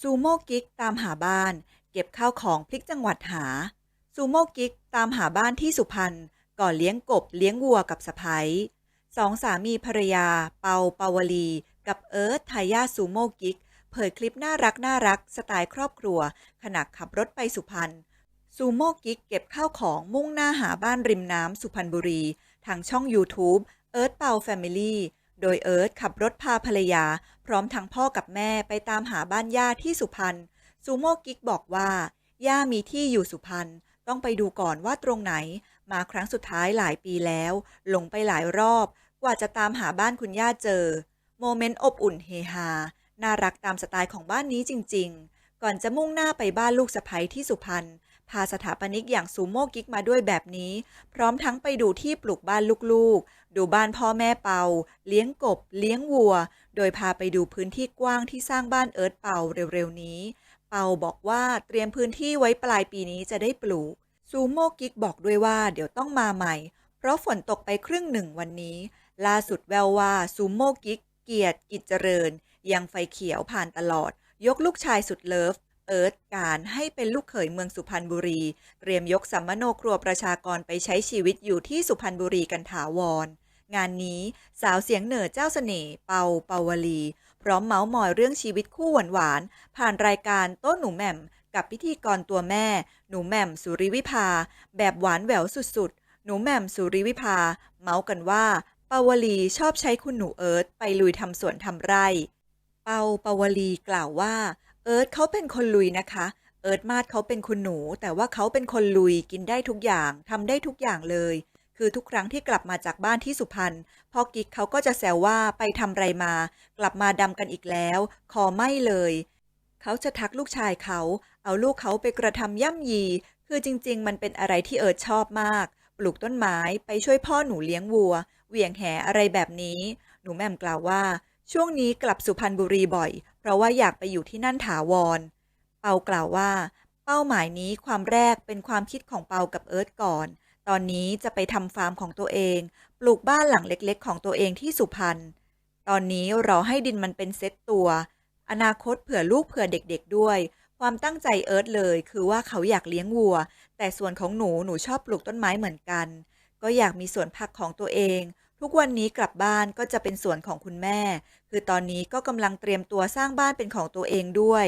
ซูโม่กิ๊กตามหาบ้าน เก็บข้าวของพลิกจังหวัดหา ซูโม่กิ๊กตามหาบ้านที่สุพรรณก่อนเลี้ยงกบเลี้ยงวัวกับสะพ้ยสองสามีภรรยา เปาเปาวลี กับเอิร์ธทายาซูโม่กิ๊กเผยคลิปน่ารักน่ารักสไตล์ครอบครัว ขณะขับรถไปสุพรรณซูโม่กิ๊กเก็บข้าวของมุ่งหน้าหาบ้านริมน้ำสุพรรณบุรี ทางช่อง YouTube เอิร์ธเปาแฟมิลี่ โดยเอิร์ธขับรถพาภรรยา พร้อมทั้งพ่อกับแม่ไปตามหาบ้านย่าที่สุพรรณซูโม่กิ๊กบอกว่าย่ามีที่อยู่สุพรรณต้องไปดูก่อนว่าตรงไหน มาครั้งสุดท้ายหลายปีแล้ว หลงไปหลายรอบ กว่าจะตามหาบ้านคุณย่าเจอ โมเมนต์อบอุ่นเฮฮา น่ารักตามสไตล์ของบ้านนี้จริง ๆ ก่อนจะมุ่งหน้าไปบ้านลูกสะใภ้ที่สุพรรณพาสถาปนิกอย่างซูโม่กิ๊กมาด้วยแบบนี้ พร้อมทั้งไปดูที่ปลูกบ้านลูกๆ ดูบ้านพ่อแม่เปา เลี้ยงกบ เลี้ยงวัว โดยพาไปดูพื้นที่กว้างที่สร้างบ้านเอิร์ธเปาเร็วๆนี้ เปาบอกว่าเตรียมพื้นที่ไว้ปลายปีนี้จะได้ปลูก ซูโม่กิกบอกด้วยว่าเดี๋ยวต้องมาใหม่ เพราะฝนตกไปครึ่งหนึ่งวันนี้ ล่าสุดแววว่าซูโม่กิกเกียรติกิจเจริญ ยังไฟเขียวผ่านตลอด ยกลูกชายสุดเลิฟเอิร์ธการให้เป็นลูกเขยเมืองสุพรรณบุรี เตรียมยกสัมมโนครัวประชากรไปใช้ชีวิตอยู่ที่สุพรรณบุรีกันถาวร งานนี้สาวเสียงเหนือเจ้าเสน่ห์เปาเปาวลี พร้อมเมาส์มอยเรื่องชีวิตคู่หวานๆผ่านรายการโต้หนูแหม่ม กับพิธีกรตัวแม่ หนูแหม่มสุริวิภา แบบหวานแหววสุดๆ หนูแหม่มสุริวิภา เมาส์กันว่าเปาวลีชอบใช้คุณหนูเอิร์ธไปลุยทำสวนทำไร่ เปาเปาวลีกล่าวว่า เอิร์ธเขาเป็นคนลุยนะคะเอิร์ธมาดเขาเป็นคุณหนู แต่ว่าเขาเป็นคนลุยกินได้ทุกอย่างทำได้ทุกอย่างเลย คือทุกครั้งที่กลับมาจากบ้านที่สุพรรณพ่อกิ๊กเขาก็จะแซวว่าไปทำไรมา กลับมาดำกันอีกแล้ว คอไม่เลย เขาจะทักลูกชายเขา เอาลูกเขาไปกระทำย่ำยี คือจริง ๆ มันเป็นอะไรที่เอิร์ธชอบมาก ปลูกต้นไม้ไปช่วยพ่อหนูเลี้ยงวัว เหวี่ยงแหอะไรแบบนี้ หนูแม่มกล่าวว่า ช่วงนี้กลับสุพรรณบุรีบ่อย เพราะว่าอยากไปอยู่ที่นั่นถาวร เปากล่าวว่า เป้าหมายนี้ความแรกเป็นความคิดของเปากับเอิร์ธก่อน ตอนนี้จะไปทำฟาร์มของตัวเอง ปลูกบ้านหลังเล็กๆ ของตัวเองที่สุพรรณ ตอนนี้เรอให้ดินมันเป็นเซตตัว อนาคตเผื่อลูกเผื่อเด็กๆด้วย ความตั้งใจเอิร์ธเลย คือว่าเขาอยากเลี้ยงวัว แต่ส่วนของหนูหนูชอบปลูกต้นไม้เหมือนกัน ก็อยากมีสวนผักของตัวเอง ทุกวันนี้กลับบ้านก็จะเป็นสวนของคุณแม่ คือตอนนี้ก็กำลังเตรียมตัวสร้างบ้านเป็นของตัวเองด้วย